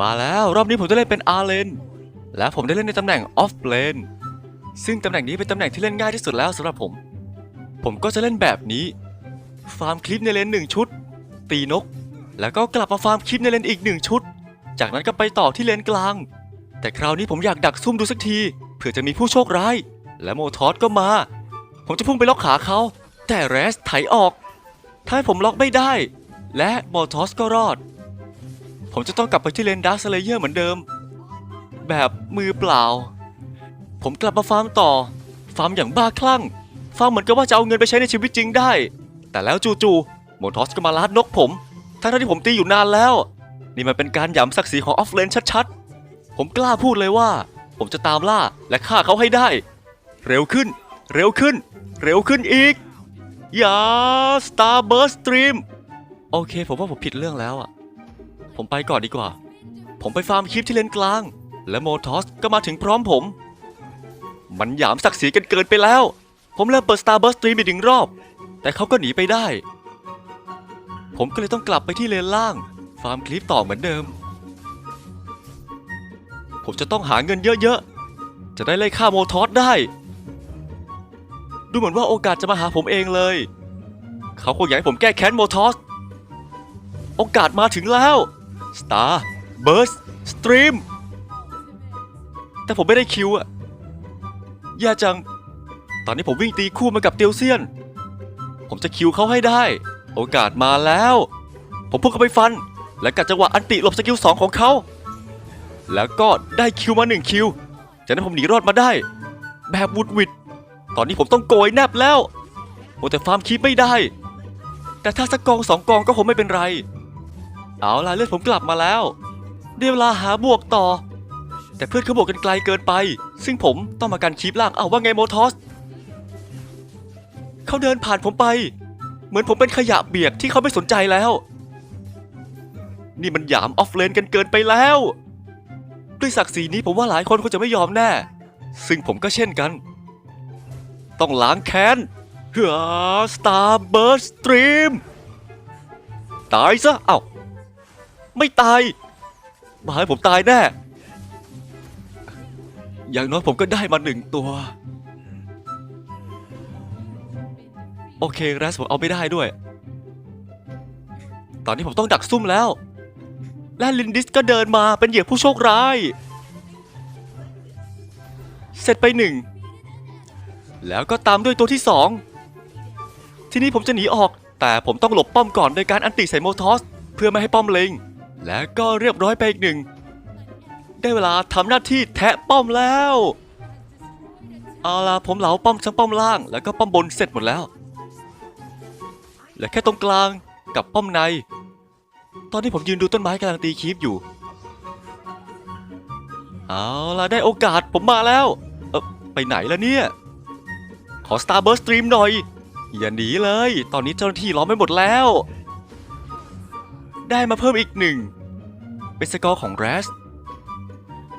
มาแล้วรอบนี้ผมจะเล่นเป็นอาร์เลนและผมได้เล่นในตำแหน่งออฟเลนซึ่งตำแหน่งนี้เป็นตำแหน่งที่เล่นง่ายที่สุดแล้วสำหรับผม ผมก็จะเล่นแบบนี้ ฟาร์มคลิปในเลนหนึ่งชุด ตีนก แล้วก็กลับมาฟาร์มคลิปในเลนอีกหนึ่งชุด จากนั้นก็ไปต่อที่เลนกลาง แต่คราวนี้ผมอยากดักซุ่มดูสักทีเผื่อจะมีผู้โชคร้าย และโมทอสก็มา ผมจะพุ่งไปล็อกขาเขา แต่แรสไถออก ถ้าผมล็อกไม่ได้ และโมทอสก็รอด ผมจะต้องกลับไปที่เลนดาร์สเลเยอร์เหมือนเดิม แบบมือเปล่า ผมกลับมาฟาร์มต่อ ฟาร์มอย่างบ้าคลั่ง ฟาร์มเหมือนกับว่าจะเอาเงินไปใช้ในชีวิตจริงได้ แต่แล้วจู่ๆโมทอสก็มาลัดนกผม ทั้งที่ผมตีอยู่นานแล้ว นี่มันเป็นการหยำศักดิ์ศรีของออฟเลนชัดๆ ผมกล้าพูดเลยว่า ผมจะตามล่าและฆ่าเขาให้ได้ เร็วขึ้น เร็วขึ้น เร็วขึ้นอีกอย่า Starburst Stream โอเค ผมว่าผมผิดเรื่องแล้วอะ ผมไปก่อนดีกว่า ผมไปฟาร์มคลิปที่เลนกลาง และโมทอสก็มาถึงพร้อมผม มันหยามศักดิ์ศรีกันเกินไปแล้ว ผมเริ่มเปิด Starburst Stream อีกหนึ่งรอบ แต่เขาก็หนีไปได้ ผมก็เลยต้องกลับไปที่เลนล่าง ฟาร์มคลิปต่อเหมือนเดิม ผมจะต้องหาเงินเยอะๆ จะได้ไล่ฆ่าโมทอสได้ ดูเหมือนว่าโอกาสจะมาหาผมเองเลย เขาคงอยากให้ผมแก้แค้นโมทอสโอกาสมาถึงแล้ว Star Burst Stream แต่ผมไม่ได้คิวอะแย่จัง ตอนนี้ผมวิ่งตีคู่มากับเตียวเซียน ผมจะคิวเขาให้ได้ โอกาสมาแล้ว ผมพุ่งเข้าไปฟัน และกัดจังหวะอันติหลบสกิลสองของเขา แล้วก็ได้คิวมาหนึ่งคิว จากนั้นผมหนีรอดมาได้ แบบวุดวิด ตอนนี้ผมต้องโกยแนบแล้วโอ้แต่ฟาร์มคีปไม่ได้ แต่ถ้าสักกองสองกองก็คงไม่เป็นไร เอาล่ะเลือดผมกลับมาแล้วได้เวลาหาบวกต่อ แต่เพื่อนเขาบวกกันไกลเกินไป ซึ่งผมต้องมาการคีปล่างเอาว่าไงโมทอสเขาเดินผ่านผมไป เหมือนผมเป็นขยะเบียดที่เขาไม่สนใจแล้ว นี่มันหยามออฟเลนกันเกินไปแล้ว ด้วยศักดิ์ศรีนี้ผมว่าหลายคนคงจะไม่ยอมแน่ ซึ่งผมก็เช่นกัน ต้องล้างแค้นเฮ้อสตาร์เบิร์สตรีมตายซะเอ้า ไม่ตาย มาให้ผมตายแน่ อย่างน้อยผมก็ได้มาหนึ่งตัว โอเคแรสผมเอาไม่ได้ด้วย ตอนนี้ผมต้องดักซุ่มแล้ว และลินดิสก็เดินมาเป็นเหยื่อผู้โชคร้าย เสร็จไปหนึ่ง แล้วก็ตามด้วยตัวที่สองทีนี้ผมจะหนีออกแต่ผมต้องหลบป้อมก่อนโดยการอันติใส่โมทอส เพื่อไม่ให้ป้อมเล็ง และก็เรียบร้อยไปอีกหนึ่ง ได้เวลาทำหน้าที่แทะป้อมแล้ว เอาล่ะผมเหลาป้อมทั้งป้อมล่าง แล้วก็ป้อมบนเสร็จหมดแล้วเหลือแค่ตรงกลางกับป้อมใน ตอนนี้ผมยืนดูต้นไม้กำลังตีคีบอยู่ เอาล่ะได้โอกาสผมมาแล้วเออไปไหนล่ะเนี่ย ขอ Starburst Stream หน่อย อย่าหนีเลย ตอนนี้เจ้าหน้าที่ล้อมไปหมดแล้ว ได้มาเพิ่มอีกหนึ่ง เป็นสกอร์ของแรส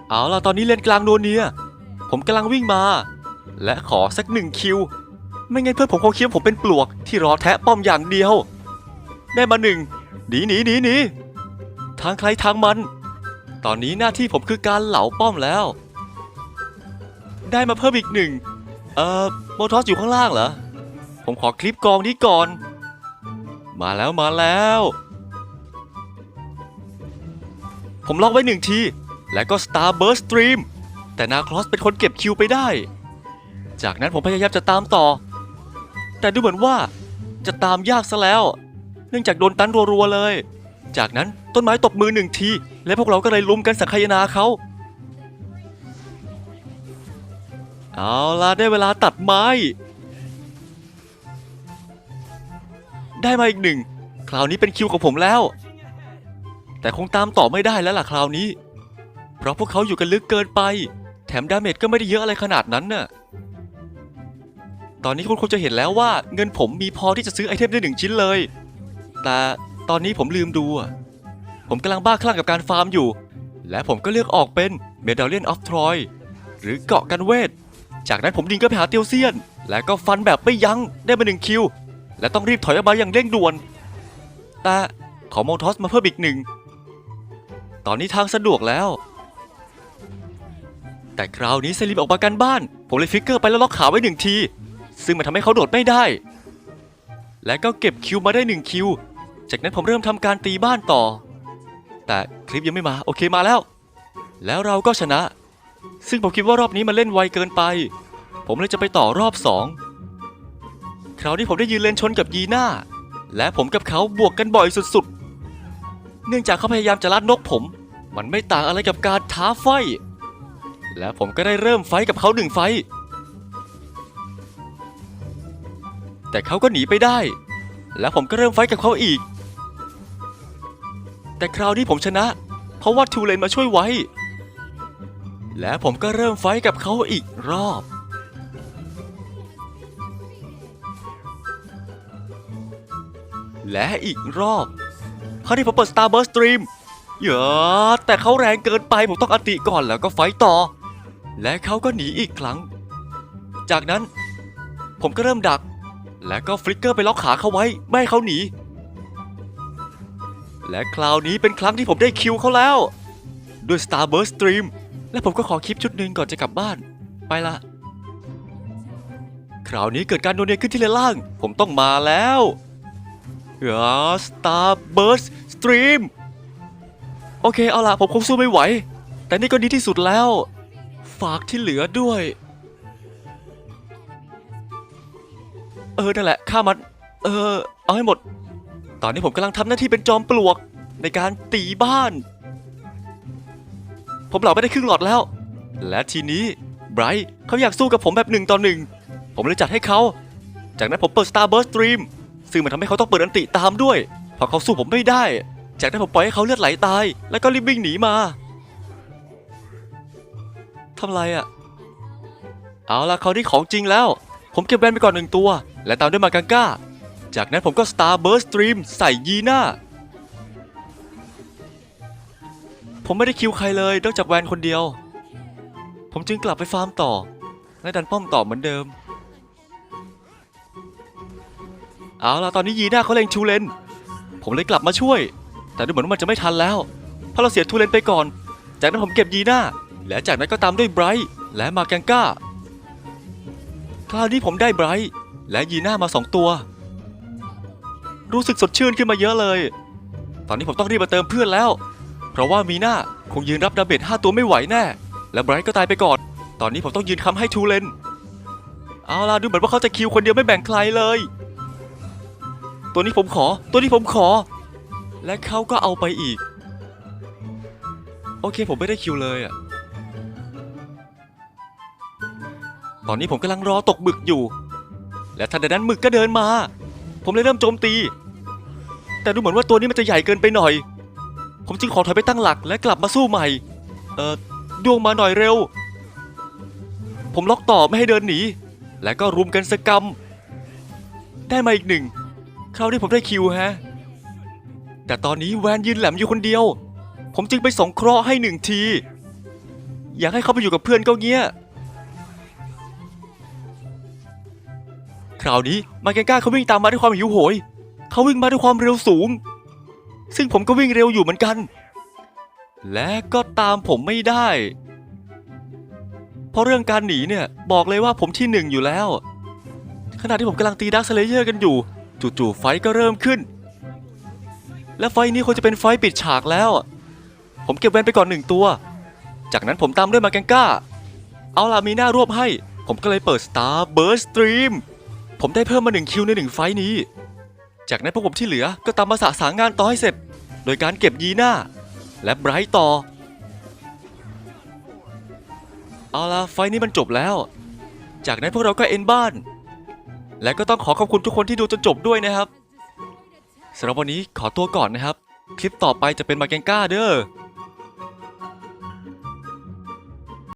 เอาล่ะตอนนี้เลนกลางโดนเนียผมกำลังวิ่งมา และขอสักหนึ่งคิว ไม่งั้นเพื่อนผมคงคิดว่าผมเป็นปลวกที่รอแทะป้อมอย่างเดียว ได้มาหนึ่งหนีหนีหนีหนีทางใครทางมัน ตอนนี้หน้าที่ผมคือการเหลาป้อมแล้ว ได้มาเพิ่มอีกหนึ่งเอ่อโมทอสอยู่ข้างล่างเหรอ ผมขอคลิปกองนี้ก่อน มาแล้วมาแล้ว ผมล็อกไว้หนึ่งที แล้วก็ Starburst Stream แต่นาคลอสเป็นคนเก็บคิวไปได้ จากนั้นผมพยายามจะตามต่อ แต่ดูเหมือนว่าจะตามยากซะแล้ว เนื่องจากโดนตันรัวๆเลย จากนั้นต้นไม้ตบมือหนึ่งที และพวกเราก็เลยลุมกันสังคายนาเขา เอาล่ะได้เวลาตัดไม้ ได้มาอีกหนึ่ง คราวนี้เป็นคิวของผมแล้ว แต่คงตามต่อไม่ได้แล้วล่ะคราวนี้ เพราะพวกเขาอยู่กันลึกเกินไป แถมดาเมจก็ไม่ได้เยอะอะไรขนาดนั้นน่ะ ตอนนี้คุณคงจะเห็นแล้วว่าเงินผมมีพอที่จะซื้อไอเทมได้หนึ่งชิ้นเลย แต่ตอนนี้ผมลืมดูอะผมกำลังบ้าคลั่งกับการฟาร์มอยู่ และผมก็เลือกออกเป็น Medallion of Troy หรือเกาะกันเวท จากนั้นผมดิงก็ไปหาเตียวเซียน และก็ฟันแบบไม่ยั้งได้มาหนึ่งคิว และต้องรีบถอยออกมาอย่างเร่งด่วน แต่ขอโมทอสมาเพิ่มอีกหนึ่ง ตอนนี้ทางสะดวกแล้ว แต่คราวนี้เซริมออกมากันบ้าน ผมเลยฟิกเกอร์ไปแล้วล็อกขาไว้หนึ่งที ซึ่งมันทำให้เขาโดดไม่ได้ และก็เก็บคิวมาได้หนึ่งคิว จากนั้นผมเริ่มทำการตีบ้านต่อ แต่คลิปยังไม่มาโอเคมาแล้ว แล้วเราก็ชนะ ซึ่งผมคิดว่ารอบนี้มันเล่นไวเกินไป ผมเลยจะไปต่อรอบสองคราวนี้ผมได้ยืนเลนชนกับยีน่าและผมกับเขาบวกกันบ่อยสุดๆ เนื่องจากเขาพยายามจะลัดนกผม มันไม่ต่างอะไรกับการท้าไฟ และผมก็ได้เริ่มไฟกับเขาหนึ่งไฟ แต่เขาก็หนีไปได้ แล้วผมก็เริ่มไฟกับเขาอีก แต่คราวนี้ผมชนะ เพราะว่าทูเลนมาช่วยไว้ และผมก็เริ่มไฟกับเขาอีกรอบและอีกรอบ คราวนี้ผมเปิด Starburst Stream เยอะแต่เขาแรงเกินไปผมต้องอติก่อนแล้วก็ไฟต่อ และเขาก็หนีอีกครั้ง จากนั้น ผมก็เริ่มดัก และก็ฟลิกเกอร์ไปล็อกขาเขาไว้ ไม่ให้เขาหนี และคราวนี้เป็นครั้งที่ผมได้คิวเขาแล้ว ด้วย Starburst Stream และผมก็ขอคลิปชุดหนึ่งก่อนจะกลับบ้าน ไปละคราวนี้เกิดการโดนเนียขึ้นที่เลนล่าง ผมต้องมาแล้ว เออ Starburst Stream โอเคเอาละผมคงสู้ไม่ไหว แต่นี่ก็ดีที่สุดแล้ว ฝากที่เหลือด้วย เออนั่นแหละฆ่ามันเออ เอาให้หมด ตอนนี้ผมกำลังทำหน้าที่เป็นจอมปลวกในการตีบ้าน ผมเหล่าไม่ได้ครึ่งหลอดแล้ว และทีนี้ไบรท์เขาอยากสู้กับผมแบบหนึ่งต่อหนึ่ง ผมเลยจัดให้เขา จากนั้นผมเปิด Starburst Stream ซึ่งมันทำให้เขาต้องเปิดอันติตามด้วยเพราะเขาสู้ผมไม่ได้ จากนั้นผมปล่อยให้เขาเลือดไหลตาย แล้วก็รีบวิ่งหนีมาทำไรอะ่ะ เอาล่ะเขาวนี้ของจริงแล้ว ผมเก็บแวนไปก่อนหนึ่งตัว และตามด้วยมากังก้า จากนั้นผมก็ Starburst Stream ใส่ยีน่า ผมไม่ได้คิวใครเลยนอกจากแวนคนเดียว ผมจึงกลับไปฟาร์มต่อ และดันป้อมต่อเหมือนเดิม เอาล่ะตอนนี้ยีน่าเขาเล็งชูเลน ผมเลยกลับมาช่วย แต่ดูเหมือนว่ามันจะไม่ทันแล้วเพราะเราเสียทูเลนไปก่อน จากนั้นผมเก็บยีน่าและจากนั้นก็ตามด้วยไบรท์และมาแกงก้าคราวนี้ผมได้ไบรท์และยีน่ามาสองตัว รู้สึกสดชื่นขึ้นมาเยอะเลย ตอนนี้ผมต้องรีบมาเติมเพื่อนแล้ว เพราะว่ามีน่าคงยืนรับดาเมจ5ตัวไม่ไหวแน่ และไบรท์ก็ตายไปก่อน ตอนนี้ผมต้องยืนค้ำให้ทูเลน เอาล่ะดูเหมือนว่าเขาจะคิวคนเดียวไม่แบ่งใครเลย ตัวนี้ผมขอ ตัวนี้ผมขอ และเขาก็เอาไปอีก โอเคผมไม่ได้คิวเลยอะตอนนี้ผมกำลังรอตกหมึกอยู่ และทันใดนั้นหมึกก็เดินมา ผมเลยเริ่มโจมตี แต่ดูเหมือนว่าตัวนี้มันจะใหญ่เกินไปหน่อย ผมจึงขอถอยไปตั้งหลักและกลับมาสู้ใหม่ เอ่อดวงมาหน่อยเร็ว ผมล็อกต่อไม่ให้เดินหนี และก็รุมกันสกรรม ได้มาอีกหนึ่ง คราวนี้ผมได้คิวฮะ แต่ตอนนี้แวนยืนแหลมอยู่คนเดียว ผมจึงไปสงเคราะห์ให้หนึ่งที อยากให้เขาไปอยู่กับเพื่อนก็เงี้ย คราวนี้มาเกงก้าเขาวิ่งตามมาด้วยความหิวโหย เขาวิ่งมาด้วยความเร็วสูง ซึ่งผมก็วิ่งเร็วอยู่เหมือนกัน และก็ตามผมไม่ได้ เพราะเรื่องการหนีเนี่ยบอกเลยว่าผมที่หนึ่งอยู่แล้วขณะที่ผมกำลังตีดักสเลเยอร์กันอยู่ จู่ๆไฟก็เริ่มขึ้น และไฟนี้ควรจะเป็นไฟปิดฉากแล้ว ผมเก็บแวนไปก่อนหนึ่งตัว จากนั้นผมตามด้วยมาแกงก้า เอาล่ะมีหน้ารวบให้ ผมก็เลยเปิด Star Burst Stream ผมได้เพิ่มมาหนึ่งคิวในหนึ่งไฟนี้ จากนั้นพวกผมที่เหลือก็ตามมาสะสางงานต่อให้เสร็จ โดยการเก็บยีหน่าและไบรท์ต่อ เอาล่ะไฟนี้มันจบแล้ว จากนั้นพวกเราก็เอ็นบ้าน และก็ต้องขอขอบคุณทุกคนที่ดูจนจบด้วยนะครับสำหรับวันนี้ขอตัวก่อนนะครับ คลิปต่อไปจะเป็นมาเกงก้าเด้อ